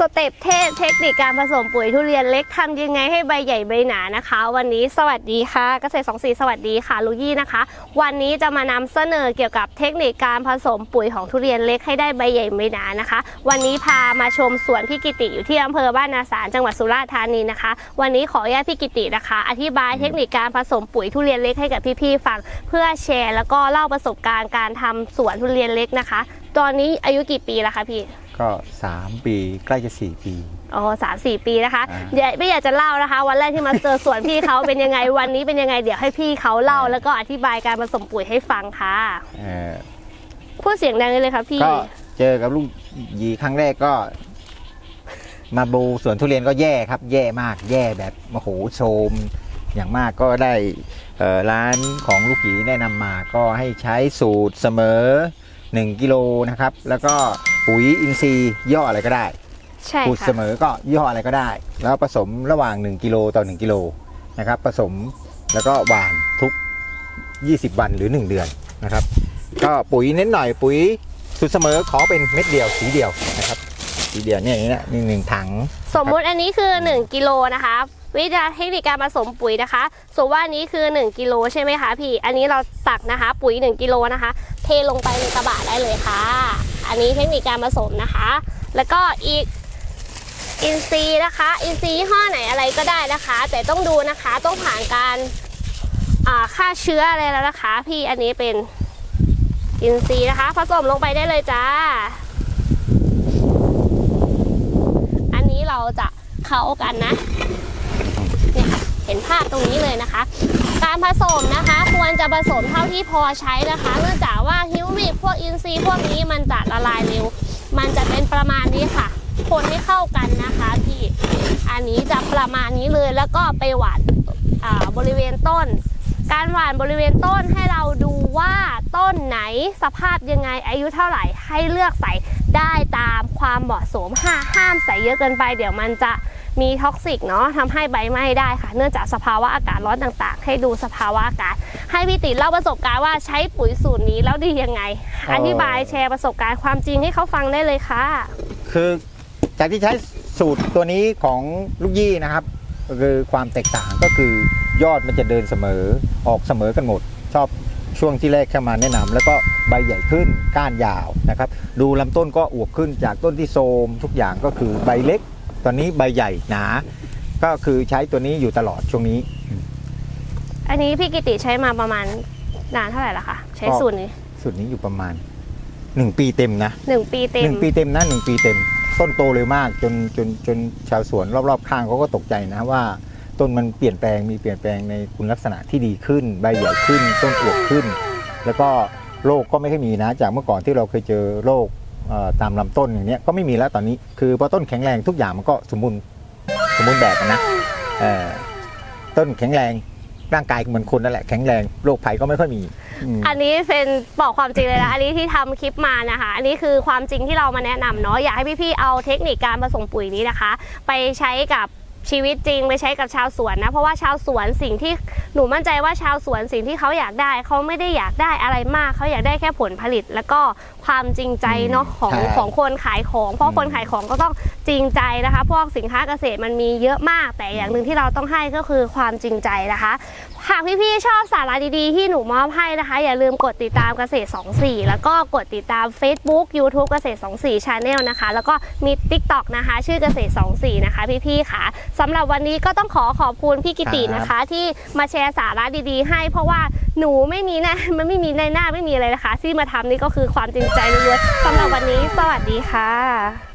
สเต็ปเทพเทคนิคการผสมปุ๋ยทุเรียนเล็กทำยังไงให้ใบใหญ่ใบหนานะคะ วันนี้สวัสดีค่ะเกษตรสองสีสวัสดีค่ะลูยี่นะคะ วันนี้จะมานำเสนอเกี่ยวกับเทคนิคการผสมปุ๋ยของทุเรียนเล็กให้ได้ใบใหญ่ใบหนานะคะ วันนี้พามาชมสวนพี่กิติอยู่ที่อำเภอบ้านนาสารจังหวัดสุราษฎร์ธานีนะคะ วันนี้ขออนุญาตพี่กิตินะคะ อธิบายเทคนิคการผสมปุ๋ยทุเรียนเล็กให้กับพี่ๆฟัง เพื่อแชร์ แล้วก็เล่าประสบการณ์การทำสวนทุเรียนเล็กนะคะ ตอนนี้อายุกี่ปีแล้วคะพี่ ก็ 3 ปีใกล้จะ 4 ปี อ๋อสามสี่ปีนะคะอ่า เดี๋ยวไม่อยากจะเล่านะคะ วันแรกที่มาเจอสวนพี่เขาเป็นยังไงวันนี้เป็นยังไงเดี๋ยวให้พี่เขาเล่าแล้วก็อธิบายการผสมปุ๋ยให้ฟังค่ะเอ่อพูดเสียงดังเลยค่ะพี่ก็เจอกับลูกหยีครั้งแรกก็ มาบูสวนทุเรียนก็แย่ครับ แย่มากแย่แบบโอ้โหโชม อย่างมากก็ได้เอ่อร้านของลูกหยีแนะนำมาก็ให้ใช้สูตรเสมอ 1กิโลนะครับ แล้วก็ปุ๋ยอินทรีย์ย่ออะไรก็ได้ใช่สูตรค่ะเสมอก็ยี่ห้ออะไรก็ได้ แล้วผสมระหว่าง 1กิโลต่อ 1กิโลนะครับ ผสมแล้วก็หว่านทุก 20 วันหรือ 1 เดือนนะครับ ก็ปุ๋ยเน้นหน่อยปุ๋ยสูตรเสมอขอเป็นเม็ดเดียวสีเดียวนะครับ สีเดียวเนี่ยอย่างนี้นะนี่หนึ่งถัง สมมุติอันนี้คือ 1กิโลนะคะ วิธีเทคนิคการผสมปุ๋ยนะคะสมมติว่านี้คือ 1กิโลใช่ไหมคะพี่ อันนี้เราตักนะคะ ปุ๋ย 1กิโลนะคะ เทลงไปในกระบะได้เลยค่ะ อันนี้เทคนิคการผสมนะคะ แล้วก็อีกอินซีนะคะ อินซียี่ห้อไหนอะไรก็ได้นะคะ แต่ต้องดูนะคะต้องผ่านการฆ่าเชื้ออะไรแล้วนะคะ พี่อันนี้เป็นอินซีนะคะ ผสมลงไปได้เลยจ้า อันนี้เราจะเข้ากันนะ เห็นภาพตรงนี้เลยนะคะ การผสมนะคะควรจะผสมเท่าที่พอใช้นะคะ เนื่องจากว่าฮิวมิกพวกอินทรีย์พวกนี้มันจะละลายเร็ว มันจะเป็นประมาณนี้ค่ะ คนให้เข้ากันนะคะพี่ อันนี้จะประมาณนี้เลยแล้วก็ไปหวานอ่าบริเวณต้น การหว่านบริเวณต้นให้เราดูว่าต้นไหนสภาพยังไงอายุเท่าไหร่ให้เลือกใส่ได้ตามความเหมาะสมห้าห้ามใส่เยอะเกินไป เดี๋ยวมันจะ มีท็อกซิกเนาะทำให้ใบไหม้ได้ค่ะ เนื่องจากสภาวะอากาศร้อนต่างๆ ให้ดูสภาวะอากาศ ให้พี่ติเล่าประสบการณ์ว่าใช้ปุ๋ยสูตรนี้แล้วดียังไงอ๋อออธิบายแชร์ประสบการณ์ความจริงให้เขาฟังได้เลยค่ะ คือจากที่ใช้สูตรตัวนี้ของลูกยี่นะครับก็คือความแตกต่างก็คือยอดมันจะเดินเสมอออกเสมอกันหมด ชอบช่วงที่แรกเข้ามาแนะนำแล้วก็ใบใหญ่ขึ้นก้านยาวนะครับ ดูลำต้นก็อวบขึ้นจากต้นที่โทรมทุกอย่างก็คือใบเล็ก ตอนนี้ใบใหญ่หนา ก็คือใช้ตัวนี้อยู่ตลอดช่วงนี้ อันนี้พี่กิติใช้มาประมาณนานเท่าไหร่ละคะใช้สูตรนี้สูตรนี้อยู่ประมาณ1ปีเต็มนะหนึ่งปีเต็หมนึ่งปีเต็มนะหนึ่งปีเต็ม ต้นโตเร็วมากจนจนจนชาวสวนรอบๆข้างเขาก็ตกใจนะว่า ต้นมันเปลี่ยนแปลงมีเปลี่ยนแปลงในคุณลักษณะที่ดีขึ้น ใบใหญ่ขึ้น ต้นอวบขึ้น แล้วก็โรคก็ไม่ค่อยมีนะ จากเมื่อก่อนที่เราเคยเจอโรคเอ่อ ตามลำต้นอย่างเนี้ยก็ไม่มีแล้วตอนนี้คือพอต้นแข็งแรงทุกอย่างมันก็สมบูรณ์สมบูรณ์แบบนะต้นแข็งแรงร่างกายเหมือนคนนั่นแหละแข็งแรงโรคภัยก็ไม่ค่อยมี อันนี้เป็นบอกความจริงเลยนะ อันนี้ที่ทำคลิปมานะคะ อันนี้คือความจริงที่เรามาแนะนำเนาะอยากให้พี่ๆเอาเทคนิคการผสมปุ๋ยนี้นะคะ ไปใช้กับ ชีวิตจริงไปใช้กับชาวสวนนะ เพราะว่าชาวสวนสิ่งที่หนูมั่นใจว่าชาวสวนสิ่งที่เขาอยากได้ เขาไม่ได้อยากได้อะไรมาก เขาอยากได้แค่ผลผลิต แล้วก็ความจริงใจเนาะของใช่ของคนขายของ เพราะอืมคนขายของก็ต้องจริงใจนะคะ พวกสินค้าเกษตรมันมีเยอะมาก แต่อย่างหนึ่งที่เราต้องให้ก็คือความจริงใจนะคะหากพี่ๆชอบสาระดีๆที่หนูมอบให้นะคะ อย่าลืมกดติดตามเกษตร 24 แล้วก็กดติดตาม Facebook YouTube เกษตร 24 Channel นะคะ แล้วก็มี TikTok นะคะ ชื่อเกษตร 24 นะคะ พี่ๆค่ะสำหรับวันนี้ก็ต้องขอขอบคุณพี่กิตินะคะ ที่มาแชร์สาระดีๆ ให้เพราะว่าหนูไม่มีหน้ามันไม่มีในหน้าไม่มีอะไรนะคะ ที่มาทำนี่ก็คือความจริงใจล้วนๆสำหรับวันนี้สวัสดีค่ะ